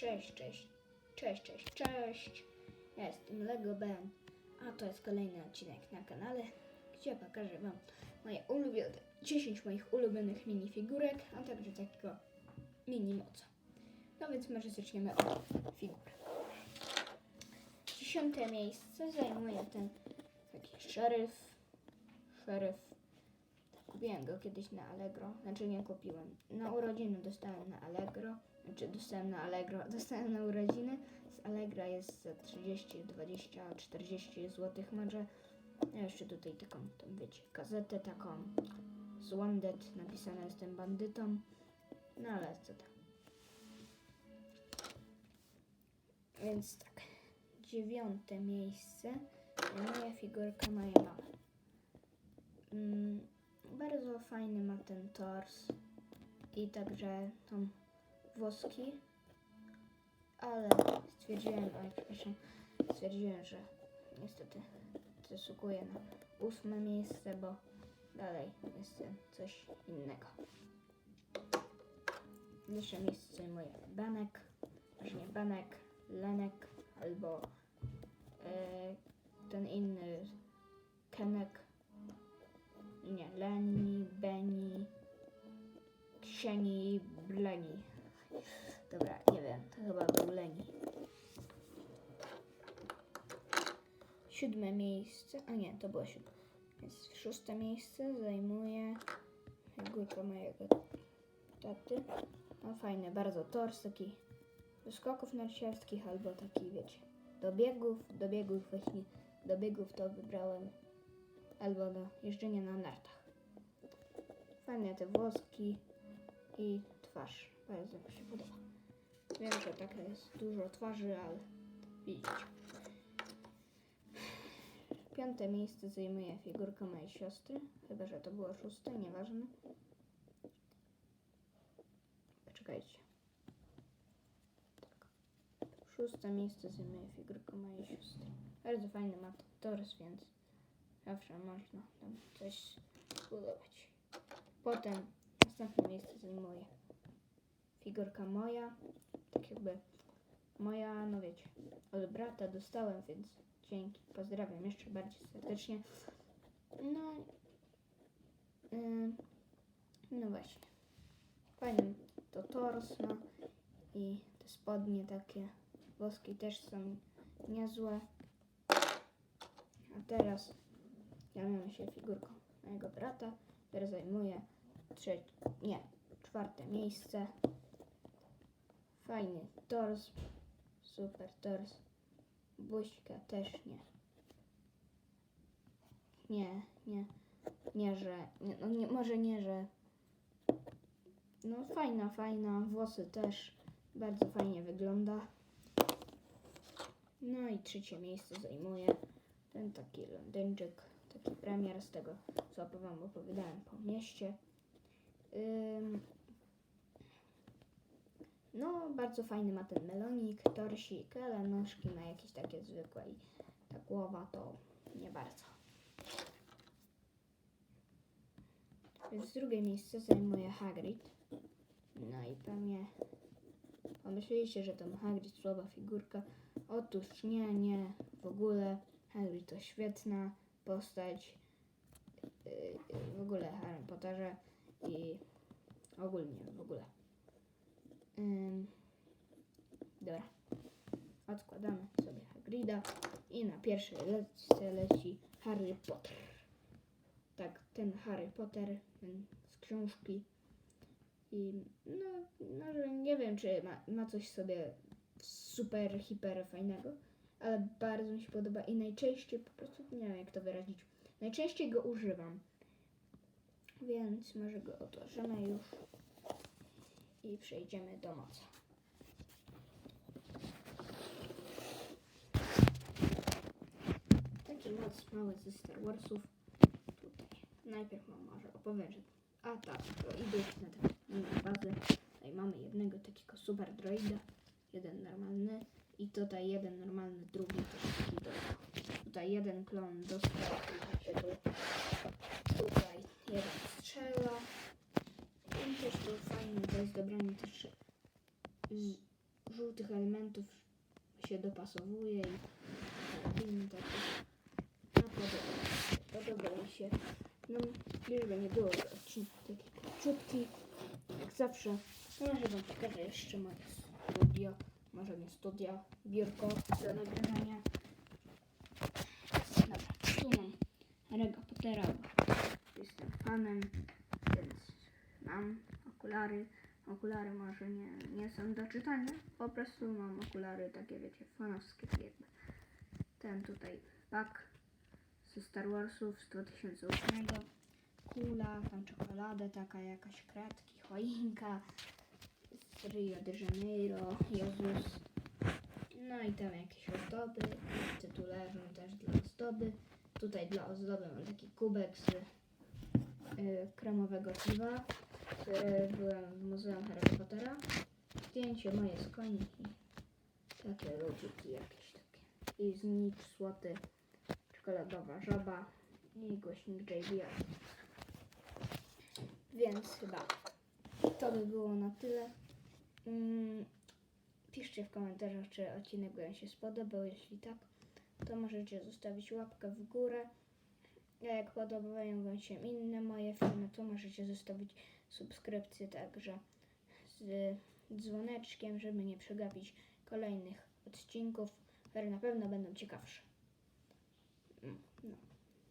Cześć, cześć, cześć, cześć, cześć. Ja jestem Lego Ben, a to jest kolejny odcinek na kanale, gdzie pokażę Wam moje ulubione, 10 moich ulubionych minifigurek, a także takiego mini moca. No więc może zaczniemy od figur. Dziesiąte miejsce zajmuje ten taki szeryf. Szeryf. Kupiłem go kiedyś na Allegro. Znaczy nie kupiłem. Na urodziny dostałem na Allegro. Znaczy dostałem na Allegro. Dostałem na urodziny. Z Allegra jest za 30, 20, 40 zł może. Ja jeszcze tutaj taką, tą wiecie, gazetę taką z Wanted. Napisane jestem bandytą. No ale co tam. Więc tak. Dziewiąte miejsce. Moja figurka moja mama. Mm, bardzo fajny ma ten tors i także tą włoski, ale stwierdziłem, przepraszam, stwierdziłem, że niestety zasługuję na ósme miejsce, bo dalej jestem coś innego. Pierwsze miejsce zajmuje Banek, może nie Banek, Lenek albo e, ten inny Kenek nie, Leni, Beni, Ksieni, Bleni. Dobra, nie wiem, to chyba był Leni. Siódme miejsce, a nie, to było siódme. Więc szóste miejsce zajmuje figurka mojego taty. No fajny, bardzo tors, taki do skoków narciarskich albo taki, wiecie, do biegów, do biegów właśnie, do biegów to wybrałem albo do jeżdżenia na nartach. Fajne te włoski i twarz. Bardzo mi się podoba. Wiem, że taka jest dużo twarzy, ale widzicie. Piąte miejsce zajmuje figurka mojej siostry. Chyba, że to było szóste, nieważne. Poczekajcie. Tak. Szóste miejsce zajmuje figurka mojej siostry. Bardzo fajny ma tors, więc Zawsze można tam coś zbudować. Potem następne miejsce zajmuje figurka moja. Tak jakby moja, no wiecie, od brata dostałem, więc dzięki. Pozdrawiam jeszcze bardziej serdecznie. No, ym, no właśnie. Fajny to tors ma i te spodnie takie włoskie też są niezłe. A teraz Zajmujemy się figurką mojego brata, który zajmuje trzecie, nie, czwarte miejsce. Fajny tors, super tors. Buźka też nie. Nie, nie, nie, że, nie, no nie, może nie, że, no fajna, fajna, włosy też bardzo fajnie wygląda. No i trzecie miejsce zajmuje ten taki Londyńczyk, taki premier z tego, co wam opowiadałem po mieście. No, bardzo fajny ma ten melonik, torsik, ale nóżki ma jakieś takie zwykłe i ta głowa to nie bardzo. Więc drugie miejsce zajmuje Hagrid. No i pewnie pomyśleliście, że to Hagrid słaba figurka. Otóż nie, nie, w ogóle Hagrid to świetna postać yy, w ogóle Harry Potterze i ogólnie w ogóle. Dobra. Odkładamy sobie Hagrida i na pierwszej leci Harry Potter. Tak, ten Harry Potter ten z książki. I no, no nie wiem, czy ma, ma coś sobie super, hiper fajnego, ale bardzo mi się podoba i najczęściej po prostu nie wiem jak to wyrazić. Najczęściej go używam. Więc może go odłożymy już i przejdziemy do mocy. Taki moc mały ze Star Warsów. Tutaj. Najpierw mam może opowiem. A tak, to idę na tę bazę. Tutaj mamy jednego takiego super droida. Jeden normalny. I tutaj jeden normalny, drugi też taki droid. Tutaj jeden klon dostał. Tutaj jeden strzela. Też to fajne, to jest dobranie też z, żółtych elementów się dopasowuje i film taki no, podoba, mi się. No, żeby nie było odcinek taki króciutki, jak zawsze. Może wam pokażę jeszcze moje studio, może nie studio, biurko do nagrywania. Dobra, tu mam Rega Pottera, jestem fanem, mam okulary. Okulary może nie, nie są do czytania, po prostu mam okulary takie, wiecie, fanowskie, jakby ten tutaj pak ze Star Warsów z 2008. Kula, tam czekoladę, taka jakaś kratki, choinka z Rio de Janeiro, Jezus. No i tam jakieś ozdoby, tu leżą też dla ozdoby. Tutaj dla ozdoby mam taki kubek z y, kremowego piwa, byłem w Muzeum Harry Pottera. Zdjęcie moje z koni i takie ludziki jakieś takie. I znicz złoty, czekoladowa żaba i głośnik JBL. Więc chyba to by było na tyle. Mm, Piszcie w komentarzach, czy odcinek Wam się spodobał. Jeśli tak, to możecie zostawić łapkę w górę. A jak podobają Wam się inne moje filmy, to możecie zostawić subskrypcję także z dzwoneczkiem, żeby nie przegapić kolejnych odcinków, które na pewno będą ciekawsze. No,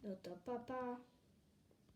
no to papa. Pa.